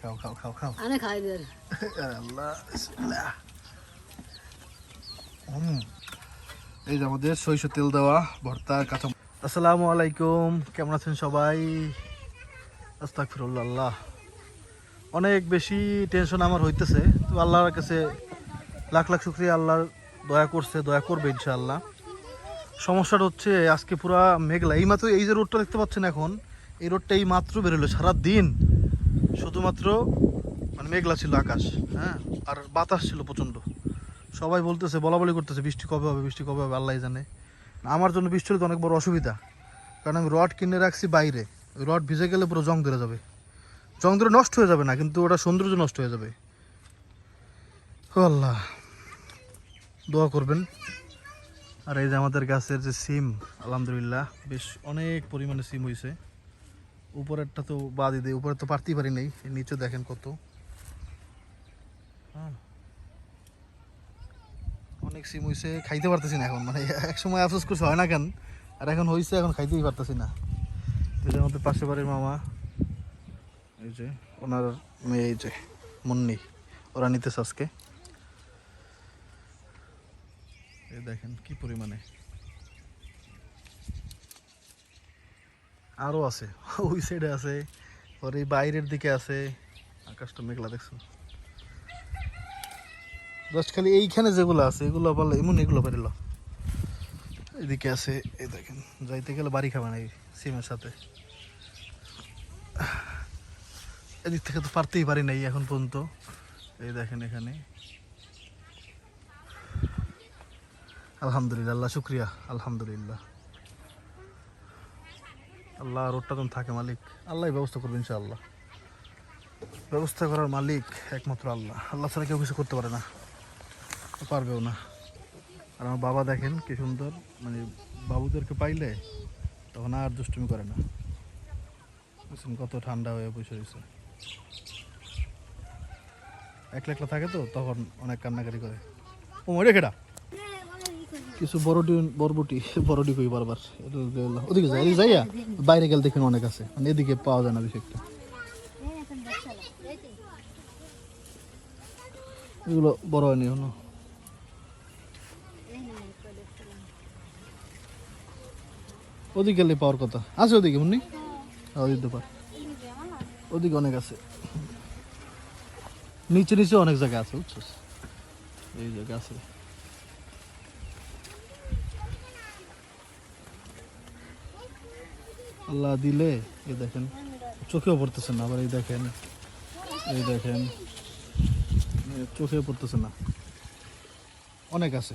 খাও খাও খাও খাও আনে খাই দে আল্লাহ বিসমিল্লাহ। এই যে আমাদের সরিষা তেল দেওয়া ভর্তা কাঁচা আসসালামু আলাইকুম কেমন আছেন সবাই? আস্তাগফিরুল্লাহ। আল্লাহ অনেক বেশি টেনশন আমার হইতেছে তো আল্লাহর কাছে লাখ লাখ শুক্রিয়া আল্লাহর দয়া করছে দয়া করবে ইনশাআল্লাহ। সমস্যাটা হচ্ছে আজকে পুরা মেঘলা। এই মাত্র এই যে রোডটা দেখতে পাচ্ছেন এখন এই রোডটা এই মাত্র বেরোলো সারা দিন শুধুমাত্র মানে মেঘলা ছিল আকাশ হ্যাঁ? আর বাতাস ছিল প্রচণ্ড। সবাই বলতেছে বলা বলি করতেছে, বৃষ্টি কবে হবে, বৃষ্টি কবে হবে আল্লাহ জানে। আমার জন্য বৃষ্টি হলে তো অনেক বড় অসুবিধা। কারণ আমি রড কিনে রাখছি বাইরে। রড ভিজে গেলে পুরো জং ধরে যাবে। জং ধরে নষ্ট হয়ে যাবে না, কিন্তু ওটা সৌন্দর্য নষ্ট হয়ে যাবে। আল্লাহ। দোয়া করবেন। আর এই যে আমাদের গাছের যে সিম, আলহামদুলিল্লাহ, বেশ অনেক পরিমাণে সিম হয়েছে উপরেরটা তো বাদ দিয়ে উপরে তো পারতেই পারি নাই নিচে দেখেন কত। হ্যাঁ। অনেক সিম হইছে, খাইতে পারতেছি না এখন মানে এক সময় আফসোস করছে, হয় না কেন? আর এখন হইছে, এখন খাইতেই পারতেছি না। তো মধ্যে পাশে বাড়ির মামা, এই যে, ওনার মেয়ে, এই যে, মুন্নি, ওরা নিতেছে আজকে। দেখেন কি পরিমাণে। আরও আছে। ওই সাইডে আছে ওর এই বাইরের দিকে আছে। আকাশটা মেঘলা, দেখছ? জাস্ট খালি এইখানে যেগুলো আছে, এগুলো বললে এমন এগুলো পারিল এদিকে আছে, এই দেখেন, যাইতে গেলে বাড়ি খাবে না এই সিমের সাথে। এদিক থেকে তো পারতেই পারি নাই এখন পর্যন্ত। এই দেখেন এখানে। আলহামদুলিল্লাহ, আল্লাহ শুক্রিয়া, আলহামদুলিল্লাহ। আল্লাহ রোডটা তো থাকে মালিক আল্লাহ ব্যবস্থা করবে ইনশাআল্লাহ। ব্যবস্থা করার মালিক একমাত্র আল্লাহ। আল্লাহ ছাড়া কেউ কিছু করতে পারে না, পারবেও না। আর আমার বাবা দেখেন কি সুন্দর মানে বাবুদেরকে পাইলে তখন আর দুষ্টুমি করে না। বুঝছেন, কত ঠান্ডা হয়ে বসে রয়েছে। একলা একলা থাকে তো, তখন অনেক কান্নাকারি করে। ও মরে খেটা কিছু বড়ডি বরবটি বড়ডি কই বারবার? ওদিকে যাই এদিকে যাইয়া বাইরে গেলে দেখেন অনেক আছে। মানে এদিকে পাওয়া যায় না বেশি একটা। এগুলো বড় হয়নি এখনও। ওদিকে গেলে পাওয়ার কথা। আছে ওদিকে মুন্নি? হ্যাঁ, ওদিকে পার ওদিকে অনেক আছে। নিচে নিচে অনেক জায়গা আছে বুঝছিস? এই জায়গা আছে। আল্লাহ দিলে এই দেখেন চোখেও পড়তেছে না আবার এই দেখেন এই দেখেন এ চোখেও পড়তেছে না। অনেক আছে।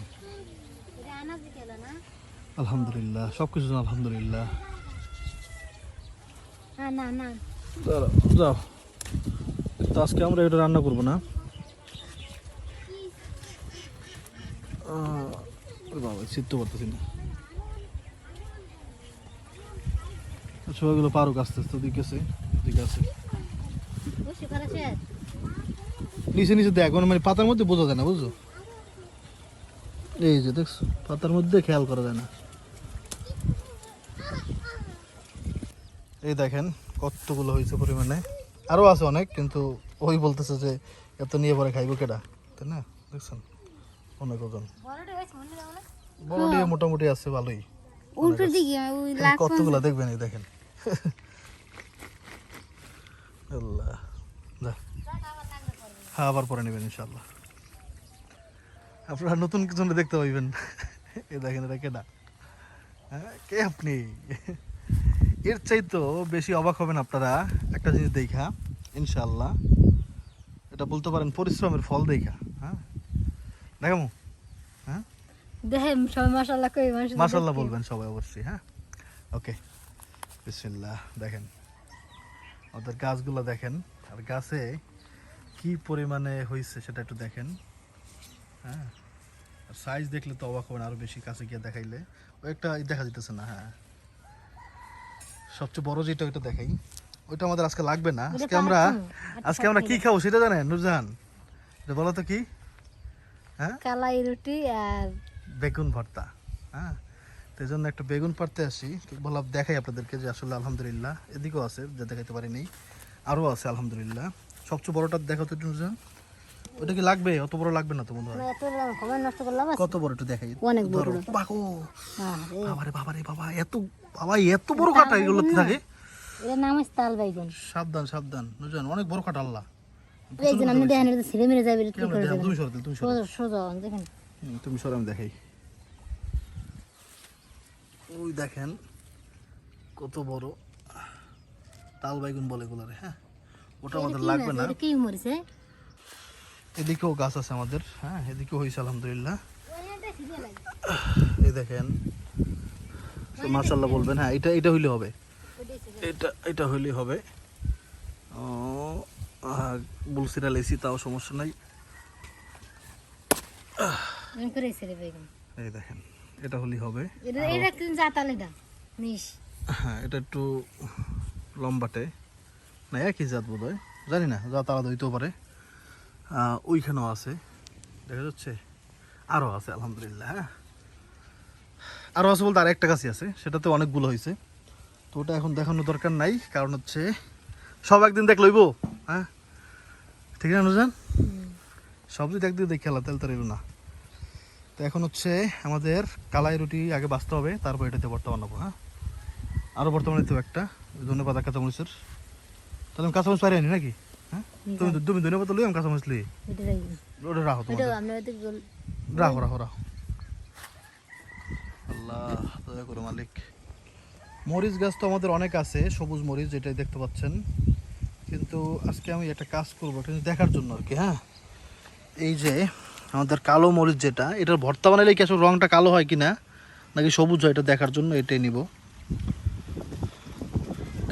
আলহামদুলিল্লাহ সব কিছু আলহামদুলিল্লাহ। না যাও। তো আজকে আমরা এটা রান্না করব না। বাবা সিদ্ধ করতেছি না। সবাইগুলো পারুক আস্তে আস্তে ওদিকে আছে ওদিকে আছে। নিচে নিচে দেখ মানে পাতার মধ্যে বোঝা যায় না বুঝছ? এই যে দেখছ পাতার মধ্যে খেয়াল করা যায় না। এই দেখেন কতগুলো হয়েছে পরিমাণে। আরও আছে অনেক কিন্তু ওই বলতেছে যে এত নিয়ে পরে খাইবো কেডা? তাই না? দেখছেন? অনেক ওজন। বড় মোটামুটি আছে ভালোই। কতগুলো দেখবেন এই দেখেন। আল্লাহ। হ্যাঁ আবার পরে নেবেন ইনশাল্লাহ আপনারা নতুন কিছু দেখতে পাইবেন। এ দেখেন এটা কেডা? হ্যাঁ কে আপনি? এর চাইতো বেশি অবাক হবেন আপনারা। একটা জিনিস দেখা ইনশাল্লাহ এটা বলতে পারেন পরিশ্রমের ফল দেখা। হ্যাঁ। দেখামো। হ্যাঁ? দেখে সবাই কই মানুষ মাশাল্লাহ বলবেন সবাই অবশ্যই। হ্যাঁ? ওকে। বিসমিল্লাহ দেখেন। ওদের গাছগুলো দেখেন আর গাছে কি পরিমাণে হয়েছে সেটা একটু দেখেন। হ্যাঁ? আর সাইজ দেখলে তো অবাক হবেন আরও বেশি কাছে গিয়ে দেখাইলে। ও একটা দেখা যেতেছে না হ্যাঁ। সবচেয়ে বড় যেটা ওইটা দেখাই। ওইটা আমাদের আজকে লাগবে না। আজকে আমরা আজকে আমরা কি খাব সেটা জানেন নুরজাহান? এটা বলো তো কি? হ্যাঁ? কালাই রুটি আর বেগুন ভর্তা হ্যাঁ? তো এই জন্য একটা বেগুন পারতে আসি। তো বললাম দেখাই আপনাদেরকে যে আসলে আলহামদুলিল্লাহ এদিকেও আছে যা দেখাইতে পারিনি আরও আছে আলহামদুলিল্লাহ। সবচেয়ে বড়টা দেখো তো একটু ওটা কি লাগবে? অত বড় লাগবে না তো করলাম কত বড় একটু দেখাই। অনেক বড়। বাকো বাবারে বাবারে বাবা এত বাবা এত বড় কাটা এগুলো থাকে? এর নাম আছে তাল বাইগন সাবধান সাবধান। নুরজান অনেক বড় কাটা আল্লাহ। এই যে আপনি দেখেন এটা ছিঁড়ে মেরে যাবে কি করে তুমি সরো দিল তুমি সরো। সোজা সোজা দেখেন। তুমি সরো আমি দেখাই। ওই দেখেন কত বড় তাল বাইগুন বলে এগুলারে হ্যাঁ? ওটা আমাদের লাগবে না। এদিকেও গাছ আছে আমাদের হ্যাঁ? এদিকেও হয়েছে আলহামদুলিল্লাহ। এই দেখেন মার্শাল্লাহ বলবেন হ্যাঁ এটা এটা হইলে হবে। এটা এটা হইলে হবে। ও বুলসিরা লেসি তাও সমস্যা নাই। এই দেখেন। এটা হলেই হবে। এটা এটা একদিন জাতাল এটা নিস হ্যাঁ এটা একটু লম্বাটে। না একই জাত বোধ হয় জানি না জাত আলাদা হইতেও পারে। ওইখানেও আছে। দেখা যাচ্ছে। আরও আছে আলহামদুলিল্লাহ হ্যাঁ। আরও আছে বলতে আর একটা গাছই আছে সেটাতে অনেকগুলো হয়েছে তো ওটা এখন দেখানোর দরকার নাই কারণ হচ্ছে সব একদিন দেখ লইব হ্যাঁ। ঠিক আছে নুজান সব যদি একদিন দেখে খেলা তাহলে তো না। তো এখন হচ্ছে আমাদের কালাই রুটি আগে বাঁচতে হবে তারপর এটাতে ভর্তা বানাবো হ্যাঁ? আরও বর্তমানে তো একটা ধনে পাতা কাঁচামরিচের তাহলে আমি কাঁচামরিচ পারি নাকি? হ্যাঁ? তুমি তুমি ধনে পাতা লই আমি কাঁচামরিচ লই। ওটা রাখো রাখো রাখো রাখো। আল্লাহ দয়া করো মালিক। মরিচ গাছ তো আমাদের অনেক আছে সবুজ মরিচ যেটাই দেখতে পাচ্ছেন। কিন্তু আজকে আমি একটা কাজ করব কিন্তু দেখার জন্য আর কি হ্যাঁ? এই যে আমাদের কালো মরিচ যেটা, এটার ভর্তা বানাইলে কি আসলে রংটা কালো হয় কি না নাকি সবুজ হয় এটা দেখার জন্য, এটাই নিব।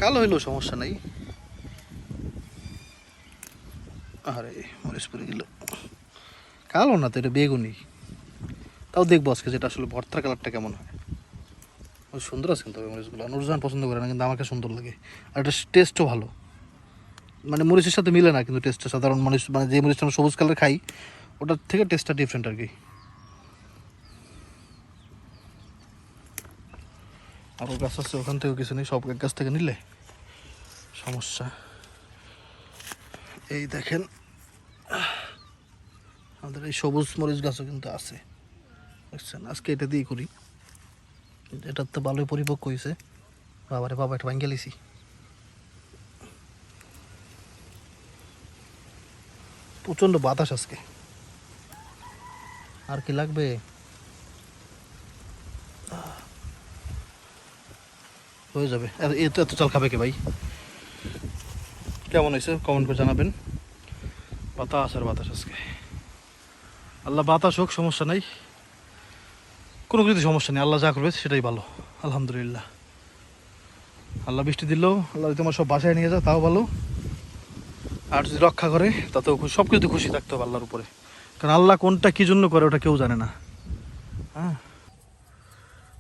কালো হইলেও সমস্যা নাই। আরে, মরিচ পড়ে গেল। কালো না তো, এটা বেগুনি। তাও দেখব আজকে যেটা আসলে ভর্তার কালারটা কেমন হয়। সুন্দর আছে কিন্তু মরিচগুলো। নুরজান পছন্দ করে না, কিন্তু আমাকে সুন্দর লাগে। আর এটা টেস্টও ভালো। মানে মরিচের সাথে মিলে না, কিন্তু টেস্টটা সাধারণ মানুষ মানে যে মরিচটা আমরা সবুজ কালার খাই ওটার থেকে টেস্টটা ডিফারেন্ট আর কি। আরও গাছ আছে, ওখান থেকেও কিছু নেই, সব গাছ থেকে নিলে সমস্যা। এই দেখেন, আমাদের এই সবুজ মরিচ গাছও কিন্তু আছে। বুঝছেন আজকে এটা দিয়ে করি। এটার তো ভালোই পরিপক্ক হয়েছে বাবারে, বাবা, এটা ভাঙ্গে লিছি। প্রচণ্ড বাতাস আজকে। আর কি লাগবে? হয়ে যাবে। এ- এত এত চাল খাবে কে ভাই? কেমন হয়েছে? কমেন্ট করে জানাবেন। বাতাস আর বাতাস আজকে। আল্লাহ বাতাস হোক, সমস্যা নাই। কোনো কিছু সমস্যা নেই। আল্লাহ যা করবে সেটাই ভালো। আলহামদুলিল্লাহ। আল্লাহ বৃষ্টি দিলেও আল্লাহ তোমার সব বাসায় নিয়ে যায়, তাও ভালো। আর যদি রক্ষা করে, তাতেও সব কিছু খুশি থাকতে হবে আল্লাহর উপরে। কারণ আল্লাহ কোনটা কী জন্য করে ওটা কেউ জানে না। হ্যাঁ।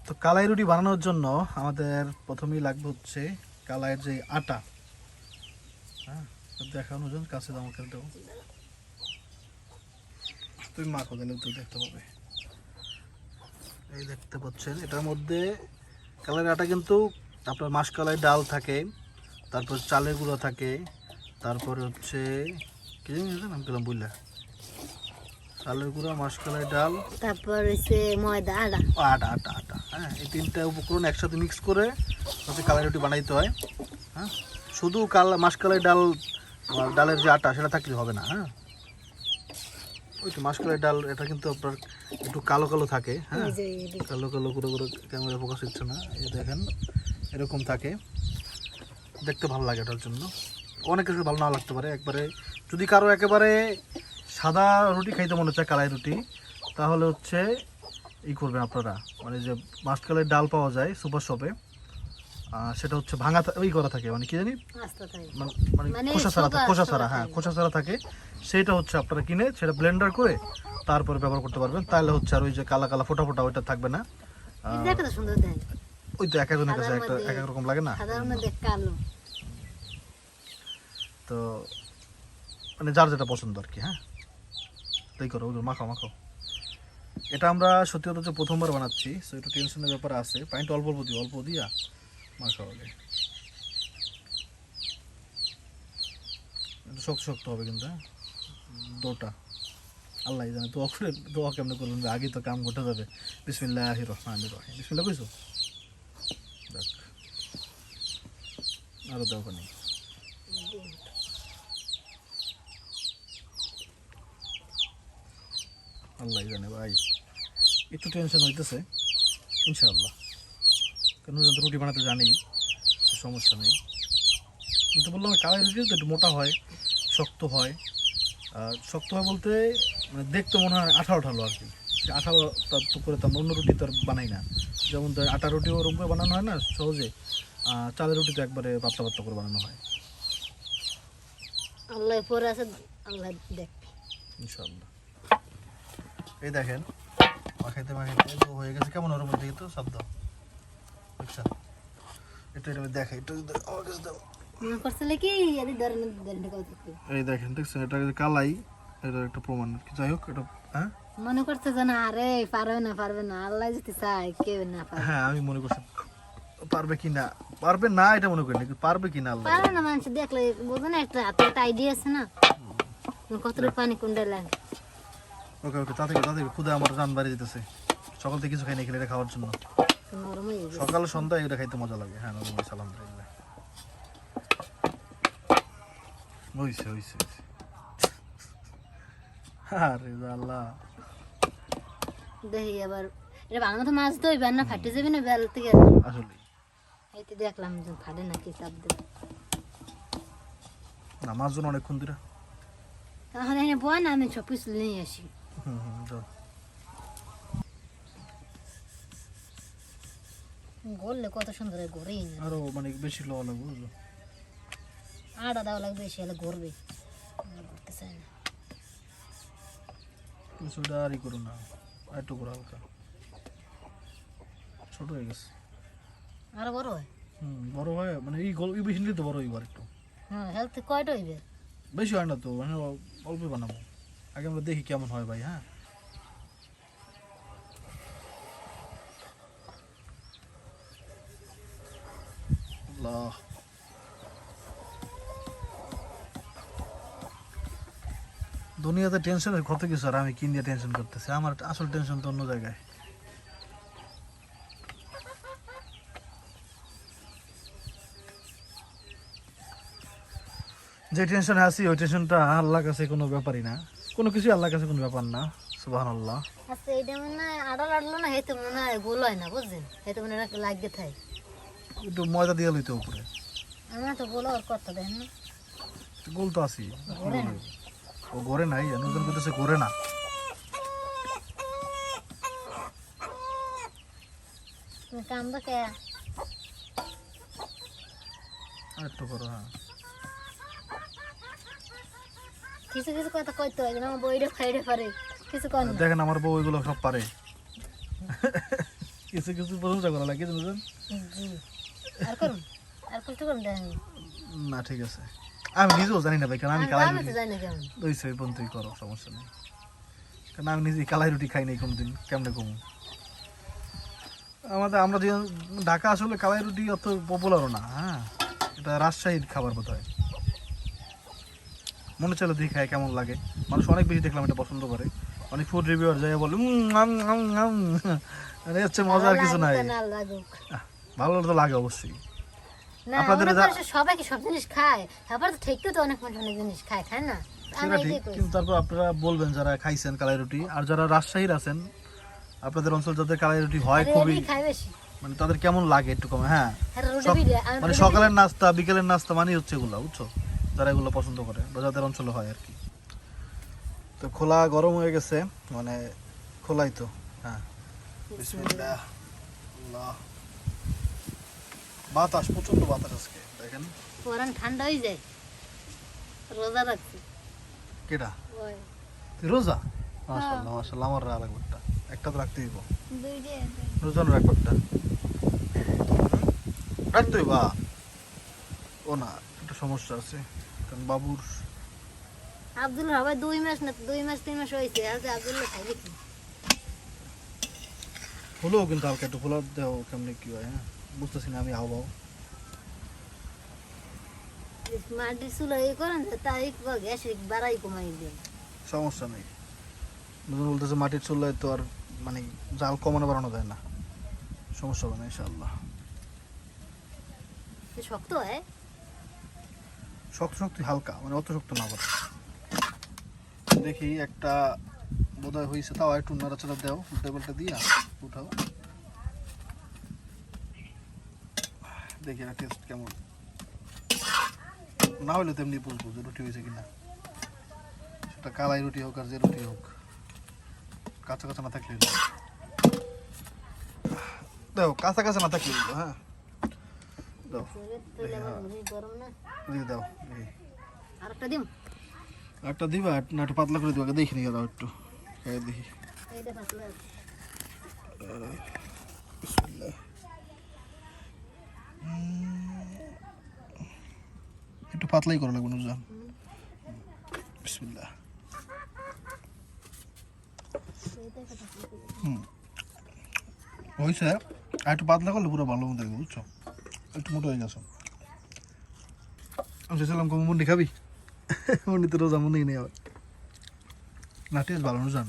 তো কালাই রুটি বানানোর জন্য আমাদের প্রথমেই লাগবে হচ্ছে কালাইয়ের যে আটা। হ্যাঁ দেখানোর জন্য কাছে আমাকে দেবো তুমি মাখো দিলে তুই দেখতে পাবে। এই দেখতে পাচ্ছেন, এটার মধ্যে কালারের আটা কিন্তু আপনার মাসকালাই ডাল থাকে, তারপর চালের গুঁড়ো থাকে, তারপরে হচ্ছে, কি জানি নাম পেলাম বুঝলা। চালের গুঁড়ো মাসকালাই ডাল। তারপর হচ্ছে ময়দা ও আটা আটা আটা হ্যাঁ এই তিনটা উপকরণ একসাথে মিক্স করে হচ্ছে কালাই রুটি বানাইতে হয়। হ্যাঁ শুধু কাল মাসকালাই ডাল ডালের যে আটা সেটা থাকলে হবে না হ্যাঁ? ওই তো মাসকালাই ডাল এটা কিন্তু আপনার একটু কালো কালো থাকে হ্যাঁ? কালো কালো করে করে ক্যামেরা ফোকাস হচ্ছে না এই দেখেন এরকম থাকে। দেখতে ভালো লাগে এটার জন্য। অনেক কিছু ভালো না লাগতে পারে একবারে যদি কারও একেবারে সাদা রুটি খাইতে মনে হচ্ছে কালাই রুটি। তাহলে হচ্ছে ই করবেন আপনারা মানে যে মাসকালের ডাল পাওয়া যায় সুপার শপে সেটা হচ্ছে ভাঙা ওই করা থাকে মানে কি জানি? মানে মানে মানে খোসা ছাড়া থাকে খোসা ছাড়া হ্যাঁ খোসা ছাড়া থাকে। সেটা হচ্ছে আপনারা কিনে সেটা ব্লেন্ডার করে তারপরে ব্যবহার করতে পারবেন। তাহলে হচ্ছে আর ওই যে কালা কালা ফোটা ফোটা ওইটা থাকবে না। ওই তো এক একজনের কাছে একটা এক এক রকম লাগে না? তো মানে যার যেটা পছন্দ আর কি হ্যাঁ? তাই করো, ওগুলো মাখাও মাখাও। এটা আমরা সত্যি কথা হচ্ছে প্রথমবার বানাচ্ছি সো একটু টেনশনের ব্যাপার আছে। পানিটা অল্প অল্প দিও, অল্প দিয়া মাখাও আগে। শক্ত শক্ত হবে কিন্তু হ্যাঁ? দোটা। আল্লাহ জানে দোয়া করে, দোয়া কেমনে করবেন আগে তো কাম ঘটে যাবে। বিসমিল্লাহ রহমান রহিম। বিসমিল্লাহ কইছো? দেখ। আরও দেওয়া নেই। আল্লাহ জানে ভাই। একটু টেনশন হইতেছে ইনশাআল্লাহ। কেন যত রুটি বানাতে জানি সমস্যা নেই। কিন্তু বললাম কালাই রুটি তো একটু মোটা হয় শক্ত হয়। আর শক্ত হয় বলতে মানে দেখতে মনে হয় আঠা আঠালো আর কি। আঠাটা তো করে তো আমরা অন্য রুটি তো আর বানাই না। যেমন ধর আটা রুটি ওরকম করে বানানো হয় না সহজে। চালের রুটি তো একবারে পাতলা পাতলা করে বানানো হয়। আল্লাহ পরে আছে আল্লাহ দেখ ইনশাআল্লাহ। এই দেখেন মাখাইতে মাখাইতে তো হয়ে গেছে। কেমন ওর মধ্যে তো শব্দ? বুঝছেন এটা এটা দেখাই একটু যদি আমার কাছে দাও। দেখতে। এই দেখেন দেখছেন? এটা কিন্তু কালাই এটা একটা প্রমাণ। যাই হোক এটা হ্যাঁ? মনে করছে যে না আরে পারবে না পারবে না আল্লাহ যদি চায় কেউ না পারবে। হ্যাঁ আমি মনে করছি পারবে কি না? পারবে না এটা মনে করি না পারবে কি না আল্লাহ পারবে না মানুষ দেখলে বোঝো না একটা আইডিয়া আছে না। কতটুকু পানি কুন্ডা লাগে? ওকে ওকে তাতে তাতে খুদে আমার রান বাড়ি দিতেছে। সকাল থেকে কিছু খাই না খেলে খাওয়ার জন্য। সকাল সন্ধ্যা এটা খাইতে মজা লাগে। হ্যাঁ নরম হয়েছে আলহামদুলিল্লাহ হইছে হইছে। আরে আল্লাহ। দেখি আবার। এটা ভালো মতো মাছ তো না ফাটে যাবে না বেল থেকে? আসলে এইতে দেখলাম যে ফাটে নাকি চাপ দেবে না মাছ জন্য অনেকক্ষণ ধরে। তাহলে এনে বয় না আমি সব কিছু নিয়ে আসি। গড়লে কত সুন্দর আরও মানে বেশি লওয়া লাগবে বুঝলো? দেওয়া লাগবে সে হলে ঘুরতে চায় না। কিছুটা আরই করো না একটু করো হালকা। ছোট হয়ে গেছে। আরও বড় হয়? হুম বড় হয় মানে এই গল্প বেশি নিলে তো বড় হইবার একটু হ্যাঁ হেলথ কয়টা হইবে? বেশি হয় না তো মানে অল্প বানাবো। আগে আমরা দেখি কেমন হয় ভাই হ্যাঁ? আল্লাহ। দুনিয়াতে টেনশনের কত কিছু আর আমি কি নিয়ে টেনশন করতেছি? আমার আসল টেনশন তো অন্য জায়গায়। যে টেনশনে আছি, ওই টেনশনটা আল্লাহর কাছে কোনো ব্যাপারই না। কোনো কিছু আল্লাহর কাছে কোনো ব্যাপার না সুবাহ আল্লাহ আচ্ছা এইটা মনে হয় আড়া লাড়লো না হেতে মনে হয় গোল হয় না বুঝছেন? হেতে মনে হয় লাগিয়ে থাকে একটু ময়দা দিয়ে লইতে উপরে। আমার তো গোল আর করতে দেন না। গোল তো না। ও গড়ে নাই নতুন করতেছে গড়ে না। কাম দেখে আর একটু করো হ্যাঁ। কিছু কিছু কথা কইতে হয় আমার বইটা ফাইডে পারে কিছু দেখেন আমার বউ এগুলো সব পারে। কিছু কিছু প্রশংসা করা লাগে বুঝলেন আর করুন আর করুন না ঠিক আছে। আমি নিজেও জানি না ভাই কারণ আমি কালাই রুটি জানি কেমন। ওই সেই বন্ধুই করো সমস্যা নেই। কারণ আমি নিজেই কালাই রুটি খাই নাই কোনোদিন কেমনে কমু? আমাদের আমরা যে ঢাকা আসলে কালাই রুটি অত পপুলারও না হ্যাঁ? এটা রাজশাহীর খাবার বোধ হয় মনে চলো দেখি খায় কেমন লাগে। মানুষ অনেক বেশি দেখলাম এটা পছন্দ করে। অনেক ফুড রিভিউয়ার যায় বলে হচ্ছে মজার কিছু নাই। ভালো তো লাগে অবশ্যই। আপনাদের সবাই কি সব জিনিস খায়? তারপর তো ঠিকই তো অনেক মানুষ অনেক জিনিস খায় খায় না? কিন্তু তারপর আপনারা বলবেন যারা খাইছেন কালাই রুটি আর যারা রাজশাহীর আছেন আপনাদের অঞ্চল যাদের কালাই রুটি হয় খুবই মানে তাদের কেমন লাগে একটু কমে হ্যাঁ। আর মানে সকালের নাস্তা বিকেলের নাস্তা মানে হচ্ছে এগুলো বুঝছ? যারা এগুলো পছন্দ করে বা যাদের অঞ্চলে হয় আর কি। তো খোলা গরম হয়ে গেছে মানে খোলাই তো হ্যাঁ। বাতাস প্রচণ্ড বাতাস আজকে দেখেন। ঠান্ডা হয়ে যায় রোজা রাখছি। তুই রোজা? মাশাল্লাহ মাশাল্লাহ আমার রাগ লাগবে। একটা একটা তো রাখতে যে একটা। রাখতে বা ও না সমস্যা আছে। কারণ বাবুর আব্দুল হবে দুই মাস না দুই মাস তিন মাস হয়েছে। আজ দেখি। হলেও কিন্তু হালকা একটু খোলা দেও কেমনি কি হয় হ্যাঁ? বুঝতেছি না আমি চুলা এই করেন তাই গ্যাস বাড়াই কমাই দেন সমস্যা নেই। নতুন বলতেছে মাটির চুলায় তো আর মানে জাল কমানো বাড়ানো যায় না। সমস্যা হবে না ইনশাল্লাহ শক্ত হয়। শক্ত শক্ত হালকা মানে অত শক্ত না বলে দেখি একটা বোধহয় হয়েছে তাও একটু নাড়াচাড়া দাও, উল্টা পাল্টা দিয়া উঠাও। দেখি না টেস্ট কেমন। না হলে তেমনি বলব যে রুটি হয়েছে কিনা। সেটা কালাই রুটি হোক আর যে রুটি হোক। কাঁচা কাঁচা না থাকলে। দেখো কাঁচা কাঁচা না থাকলে হ্যাঁ। দাও। দাও। দিম? দিবা? একটু পাতলা করে দিবা দেখি নিয়ে দাও একটু। দেখি। পাতলাই করা লাগবে। হুম। হয়েছে আর একটু পাতলা করলে পুরো ভালো মতো বুঝছ? একটু মোটো হয়ে গেছো। আমি চেয়েছিলাম কম মুন্ডি খাবি। মুন্ডি তো রোজা মুন্ডি নেই আবার। না টেস্ট ভালো নুজান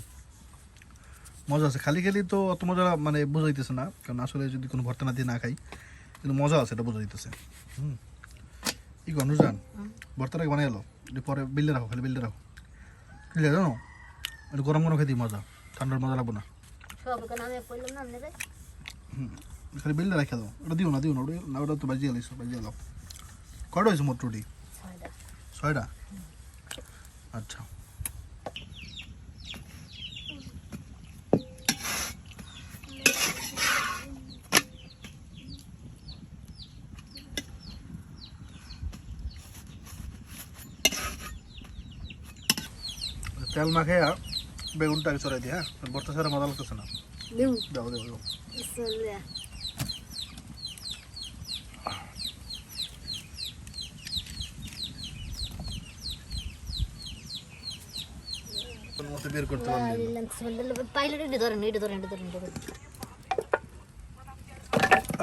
মজা আছে। খালি খালি তো অত মজা মানে বোঝাইতেছে না। কারণ আসলে যদি কোনো ভর্তা না দিয়ে না খাই কিন্তু মজা আছে এটা বোঝাইতেছে। হুম। কি কর নুজান হুম। ভর্তাটাকে বানিয়ে এলো? পরে বিল্লে রাখো খালি বিল্লে রাখো। বুঝলে জানো? গরম গরম খেতে মজা। ঠান্ডার মজা লাগবো না। সব খালি বিলটা রেখে দাও। ওটা দিও না দিও না ওটা না ওটা তো বাজিয়ে গেলিস বাজিয়ে দাও। কয়টা হয়েছে মোট রুটি ছয়টা। আচ্ছা। তেল মাখে বেগুনটাকে চড়াই দিই হ্যাঁ? বর্তা ছাড়া মজা লাগতেছে না। দিম দাও দাও দাও বিসমিল্লাহ তোর মতো বের করতে পারলি না। বিসমিল্লাহ পাইলট এটা ধরেন এটা ধরেন এটা ধরেন এটা ধরেন।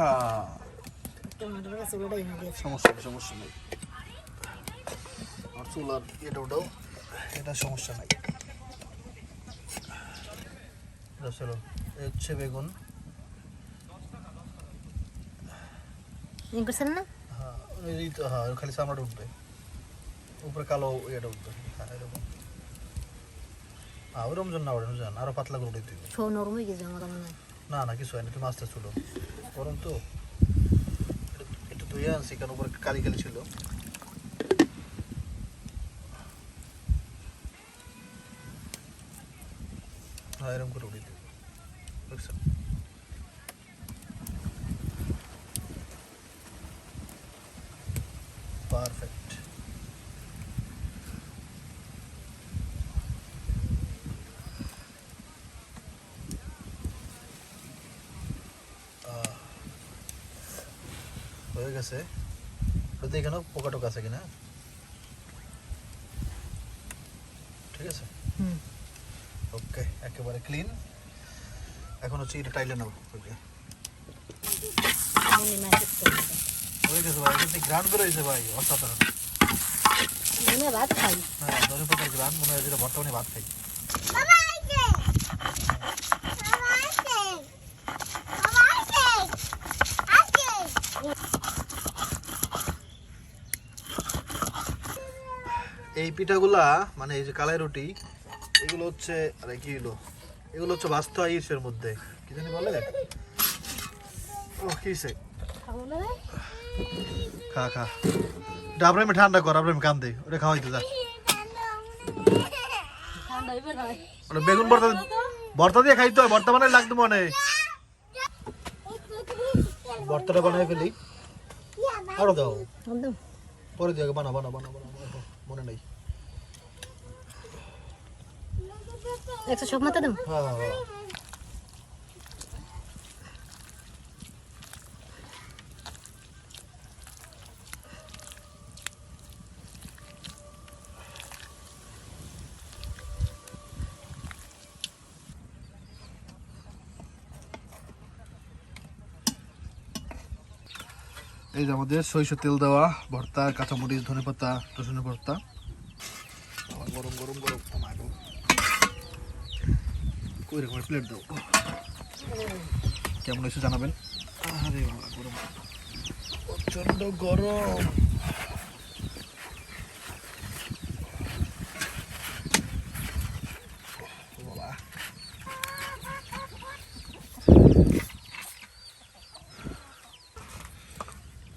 আহ, টমেটোর গাছ ওটাই না গেছে। সমস্যা নেই সমস্যা নেই। আর চুলার এটা ওটাও এটা সমস্যা নাই। চলো হচ্ছে বেগুন। করছেন না? হ্যাঁ এই তো হ্যাঁ খালি চামড়াটা উঠবে। উপরে কালো ইয়েটা উঠবে। হ্যাঁ এরকম। হ্যাঁ না জান আরও পাতলা করে সব নরম হয়ে গেছে আমার মনে না না কিছু হয়নি তুমি আস্তে চলো। গরম তো একটু- ধুয়ে আনছি কারণ উপরে কালি কালি ছিল। হ্যাঁ এরকম করে উঠিয়ে দেবো বুঝছ? পারফেক্ট গেছে একটু দেখে নাও পোকা টোকা আছে কিনা? ঠিক আছে? ওকে একেবারে ক্লিন এখন হচ্ছে এটা টাইলে নেব। ওকে হয়ে গেছে ভাই বেরোয়েছে অসাধারণ। ভাত খাই। হ্যাঁ ধনে পাতার গ্রান মনে হয় যেটা বর্তমানে ভাত খাই। এই পিঠাগুলা মানে এই যে কালাই রুটি, এগুলো হচ্ছে, আরে কি হলো এগুলো হচ্ছে বাস্তু আইসের মধ্যে। কি জানি বলে? ও না রে? খা খা। আবার আমি ঠান্ডা কর আবার আমি কান্দে ওটা খাওয়াইতে যা। ওটা বেগুন ভর্তা ভর্তা দিয়ে খাইতে হয়, ভর্তা বানাই লাগতো মনে। ভর্তাটা বানাই ফেলি। আরও দাও। পরে দিয়ে বানা বানা বানা বানা। মনে নেই। একশো মাথা হ্যাঁ, হ্যাঁ। এই যে আমাদের সরিষা তেল দেওয়া, ভর্তা, কাঁচামরিচ ধনে পাতা রসুনের ভর্তা। গরম গরম গরম। ও মা গো। প্লেট দাও। কেমন হয়েছে জানাবেন? আরে বাবা, গরম। প্রচণ্ড গরম।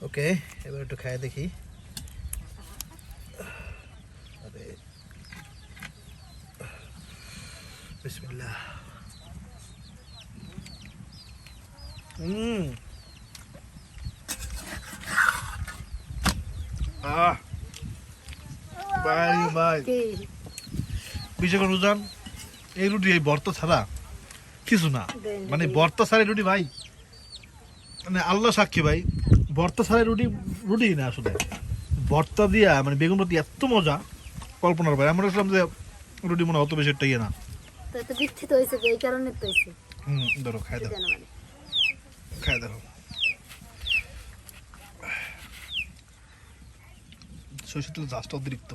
ওকে, এবার একটু খাই দেখি। আরে। বিসমিল্লাহ। হুম। আহ ভাই ভাই বিশেষ করে রুজান এই রুটি এই বর্তা ছাড়া কিছু না। মানে বর্তা ছাড়া রুটি ভাই। মানে আল্লাহ সাক্ষী ভাই বর্তা ছাড়া রুটি রুটি না আসলে। ভর্তা দিয়া মানে বেগুন ভর্তি এত মজা কল্পনার ভাই আমরা দেখলাম যে রুটি মনে হয় অত বেশি একটা ইয়ে না। তো বিচ্ছিত হয়েছে এই কারণে তো হয়েছে। হুম ধরো খাই দেখো খাই দেখো। সরষের তেল জাস্ট অতিরিক্ত।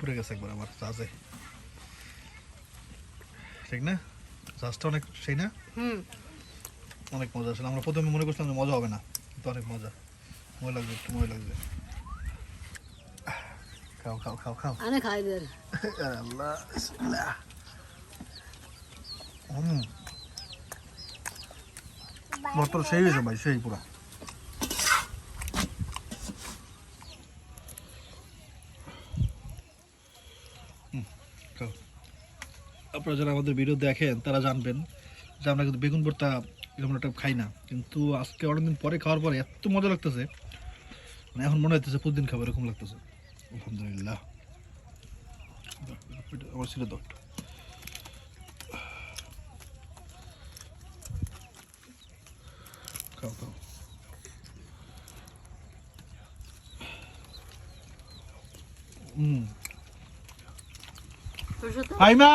পুড়ে গেছে একবার আমার জাজে ঠিক না? জাজটা অনেক সেই না? অনেক মজা আসলে। আমরা প্রথমে মনে করছিলাম যে মজা হবে না কিন্তু অনেক মজা। মজা লাগবে একটু মজা লাগবে। খাও খাও খাও খাও। আনে খাই আরে। আল্লাহ। হুম সেই হয়েছে ভাই, সেই আপনারা যারা আমাদের ভিডিও দেখেন, তারা জানবেন যে আমরা কিন্তু বেগুন ভর্তা এরকম একটা খাই না। কিন্তু আজকে অনেকদিন পরে খাওয়ার পরে এত মজা লাগতেছে। মানে এখন মনে হইতেছে প্রতিদিন খাবার এরকম লাগতেছে। আলহামদুলিল্লাহ। আমার ছিল দট খাও খাও হুম সরষে তো হাইমা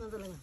মজা লাগে